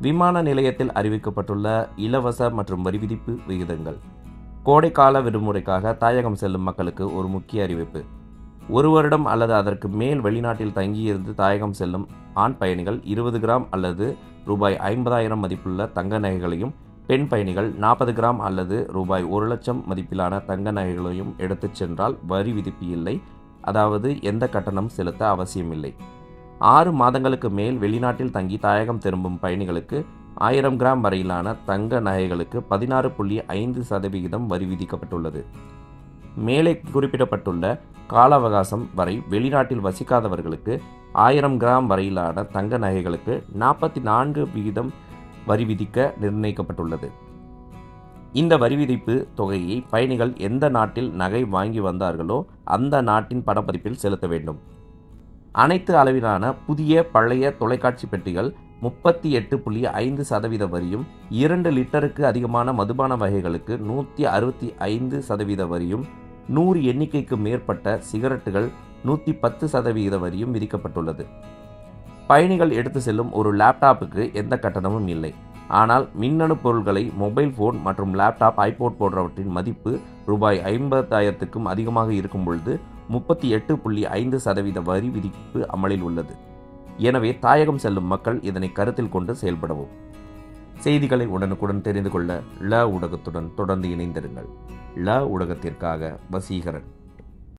விமான நிலையத்தில் அறிவிக்கப்பட்டுள்ள இலவச மற்றும் வரி விதிப்பு விகிதங்கள். கோடைக்கால விடுமுறைக்காக தாயகம் செல்லும் மக்களுக்கு ஒரு முக்கிய அறிவிப்பு. ஒரு வருடம் அல்லது அதற்கு மேல் வெளிநாட்டில் தங்கியிருந்து தாயகம் செல்லும் ஆண் பயணிகள் இருபது கிராம் அல்லது ரூபாய் ஐம்பதாயிரம் மதிப்புள்ள தங்க நகைகளையும் பெண் பயணிகள் நாற்பது கிராம் அல்லது ரூபாய் ஒரு லட்சம் மதிப்பிலான தங்க நகைகளையும் எடுத்துச் சென்றால் வரி விதிப்பு இல்லை. அதாவது எந்த கட்டணம் செலுத்த அவசியமில்லை. ஆறு மாதங்களுக்கு மேல் வெளிநாட்டில் தங்கி தாயகம் திரும்பும் பயணிகளுக்கு ஆயிரம் கிராம் வரையிலான தங்க நகைகளுக்கு பதினாறு புள்ளி ஐந்து சதவிகிதம் வரி விதிக்கப்பட்டுள்ளது. மேலே குறிப்பிடப்பட்டுள்ள கால அவகாசம் வரை வெளிநாட்டில் வசிக்காதவர்களுக்கு ஆயிரம் கிராம் வரையிலான தங்க நகைகளுக்கு நாற்பத்தி நான்கு விகிதம் வரி விதிக்க நிர்ணயிக்கப்பட்டுள்ளது. இந்த வரி விதிப்பு தொகையை பயணிகள் எந்த நாட்டில் நகை வாங்கி வந்தார்களோ அந்த நாட்டின் பணப்பதிப்பில் செலுத்த வேண்டும். அனைத்து அளவிலான புதிய பழைய தொலைக்காட்சி பெட்டிகள் முப்பத்தி எட்டு புள்ளி ஐந்து சதவீத வரியும் இரண்டு லிட்டருக்கு அதிகமான மதுபான வகைகளுக்கு நூற்றி அறுபத்தி ஐந்து சதவீத வரியும் நூறு எண்ணிக்கைக்கு மேற்பட்ட சிகரெட்டுகள் நூற்றி பத்து சதவீத வரியும் விதிக்கப்பட்டுள்ளது. பயணிகள் எடுத்து செல்லும் ஒரு லேப்டாப்புக்கு எந்த கட்டணமும் இல்லை. ஆனால் மின்னணு பொருட்களை மொபைல் ஃபோன் மற்றும் லேப்டாப் ஐபோட் போன்றவற்றின் மதிப்பு ரூபாய் ஐம்பதாயிரத்துக்கும் அதிகமாக இருக்கும் பொழுது முப்பத்தி எட்டு புள்ளி ஐந்து சதவீத வரி விதிப்பு அமலில் உள்ளது. எனவே தாயகம் செல்லும் மக்கள் இதனை கருத்தில் கொண்டு செயல்படவும். செய்திகளை உடனுக்குடன் தெரிந்து கொள்ள ல ஊடகத்துடன் தொடர்ந்து இணைந்திருங்கள். ல ஊடகத்திற்காக வசீகரன்.